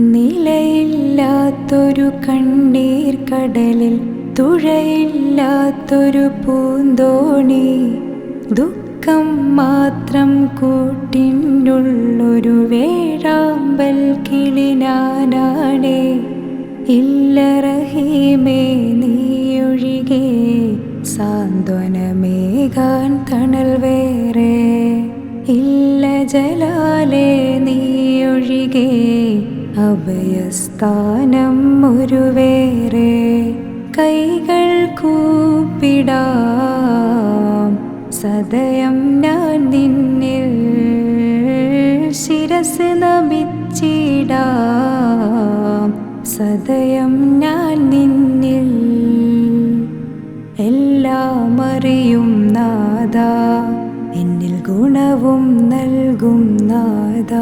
നിലയില്ലാത്തൊരു കണ്ണീർ കടലിൽ തുഴയില്ലാത്തൊരു പൂന്തോണി. ദുഃഖം മാത്രം കൂട്ടിനുള്ളൊരു വേഴാമ്പൽ കിളിനാനാണേ. ഇല്ല റഹീമേ നീയൊഴികെ സാന്ത്വനമേകാൻ തണൽ വേറെ. ഇല്ല ജലാലേ നീയൊഴികെ അഭയസ്ഥാനം ഒരു വേറെ കൈകൾ കൂപ്പിടാം. സദയം ഞാൻ നിന്നിൽ ശിരസ് നമിച്ചിടാം. സദയം ഞാൻ നിന്നിൽ എല്ലാം അറിയും നാദ എന്നിൽ ഗുണവും നൽകും നാദ